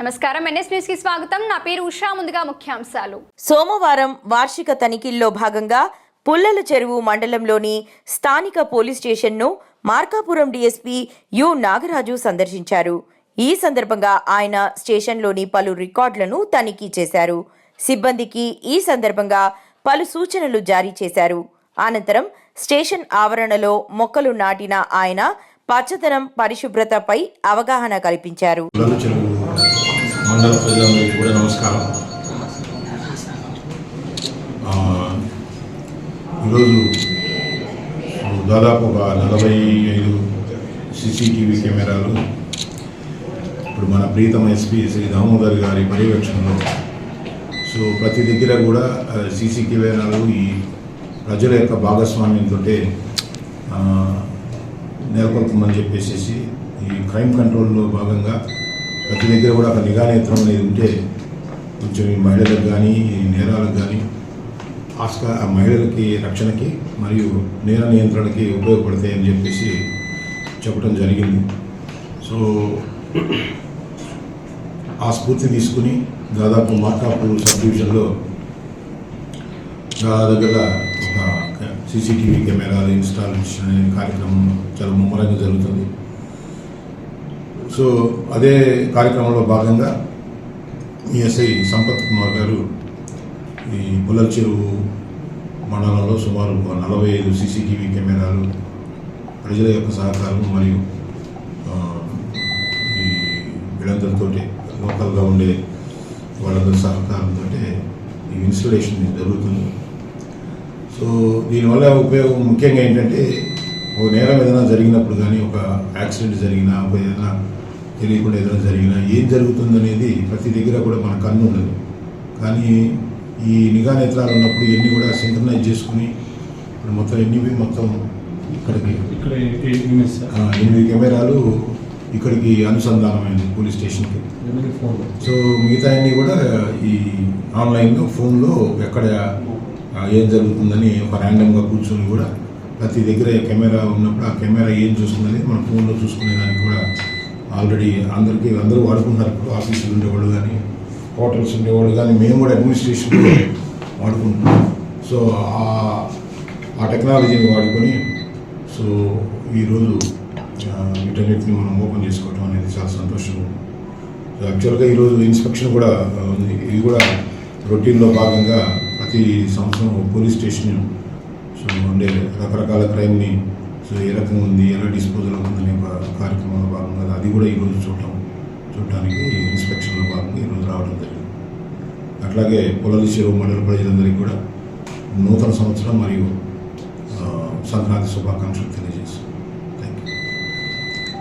నమస్కారం. ఎన్ఎస్ న్యూస్కి స్వాగతం. నా పేరు ఉషా. ముందుగా ముఖ్యాంశాలు. సోమవారం వార్షిక తనిఖీల్లో భాగంగా పుల్లల చెరువు మండలంలోని స్థానిక పోలీస్ స్టేషన్ను మార్కాపురం డీఎస్పీ యు నాగరాజు సందర్శించారు. ఈ సందర్భంగా ఆయన స్టేషన్లోని పలు రికార్డులను తనిఖీ చేశారు. సిబ్బందికి ఈ సందర్భంగా పలు సూచనలు జారీ చేశారు. అనంతరం స్టేషన్ ఆవరణలో మొక్కలు నాటిన ఆయన పచ్చదనం పరిశుభ్రతపై అవగాహన కల్పించారు. పుల్లల చెరువు మండల ప్రజలందరికీ కూడా నమస్కారం. ఈరోజు దాదాపు ఒక నలభై ఐదు సీసీటీవీ కెమెరాలు ఇప్పుడు మన ప్రీతమ ఎస్పీ శ్రీ దామోదర్ గారి పర్యవేక్షణలో. సో ప్రతి దగ్గర కూడా సీసీ కెమెరాలు ఈ ప్రజల యొక్క భాగస్వామ్యంతో నెలకొల్పమని చెప్పేసి ఈ క్రైమ్ కంట్రోల్లో భాగంగా ప్రతి దగ్గర కూడా ఒక నిఘా నేత్రం అనేది ఉంటే కొంచెం ఈ మహిళలకు కానీ ఈ నేరాలకు కానీ ఆస్క ఆ మహిళలకి రక్షణకి మరియు నేర నియంత్రణకి ఉపయోగపడతాయని చెప్పేసి చెప్పడం జరిగింది. సో ఆ స్ఫూర్తి తీసుకుని దాదాపు మార్కాపూర్ సబ్ డివిజన్లో దగ్గర ఒక సీసీటీవీ కెమెరాలు ఇన్స్టాల్ అనే కార్యక్రమం చాలా ముమ్మరంగా జరుగుతుంది. సో అదే కార్యక్రమంలో భాగంగా ఈఎస్ఐ సంపత్ కుమార్ గారు ఈ పుల్లల చెరువు మండలంలో సుమారు నలభై ఐదు సీసీటీవీ కెమెరాలు ప్రజల యొక్క సహకారం మరియు ఈ వీళ్ళందరితో లోకల్గా ఉండే వాళ్ళందరి సహకారంతో ఈ ఇన్స్టలేషన్ జరుగుతుంది. సో దీనివల్ల ఉపయోగం ముఖ్యంగా ఏంటంటే ఒక నేరం ఏదైనా జరిగినప్పుడు కానీ ఒక యాక్సిడెంట్ జరిగినా ఒక ఏదైనా తెలియకుండా ఏదైనా జరిగినా ఏం జరుగుతుందనేది ప్రతి దగ్గర కూడా మన కన్ను ఉండదు. కానీ ఈ నిఘా నేత్రాలు ఉన్నప్పుడు ఇవన్నీ కూడా సింక్రనైజ్ చేసుకుని మొత్తం ఎన్ని మొత్తం ఇక్కడికి ఎనిమిది కెమెరాలు ఇక్కడికి అనుసంధానమైంది పోలీస్ స్టేషన్కి. సో మిగతా అన్ని కూడా ఈ ఆన్లైన్లో ఫోన్లో ఎక్కడ ఏం జరుగుతుందని ఒక ర్యాండమ్గా కూర్చొని కూడా ప్రతి దగ్గర కెమెరా ఉన్నప్పుడు ఆ కెమెరా ఏం చూస్తుందని మన ఫోన్లో చూసుకునే దానికి కూడా ఆల్రెడీ అందరికీ అందరూ వాడుకుంటున్నారు. ఇప్పుడు ఆఫీసులు ఉండేవాళ్ళు కానీ హోటల్స్ ఉండేవాళ్ళు కానీ మేము కూడా అడ్మినిస్ట్రేషన్ వాడుకుంటున్నాం. సో ఆ- టెక్నాలజీని వాడుకొని సో ఈరోజు ఇంటర్నెట్ని వీటన్నిటిని మనం ఓపెన్ చేసుకోవటం అనేది చాలా సంతోషంగా ఉంది సో యాక్చువల్గా ఈరోజు ఇన్స్పెక్షన్ కూడా ఉంది. ఇది కూడా రొటీన్లో భాగంగా ప్రతి సంవత్సరం పోలీస్ స్టేషన్ సో ఉండే రకరకాల క్రైమ్ని సో ఏ రకంగా ఉంది ఎలా డిస్పోజల్ అవుతుందనే కార్యక్రమంలో భాగంగా అది కూడా ఈరోజు చూడటం చూడటానికి ఇన్స్పెక్షన్లో భాగంగా ఈరోజు రావడం జరిగింది. అట్లాగే పొలాల చెరువు మండల ప్రజలందరికీ కూడా నూతన సంవత్సరం మరియు సంక్రాంతి శుభాకాంక్షలు తెలియజేస్తాం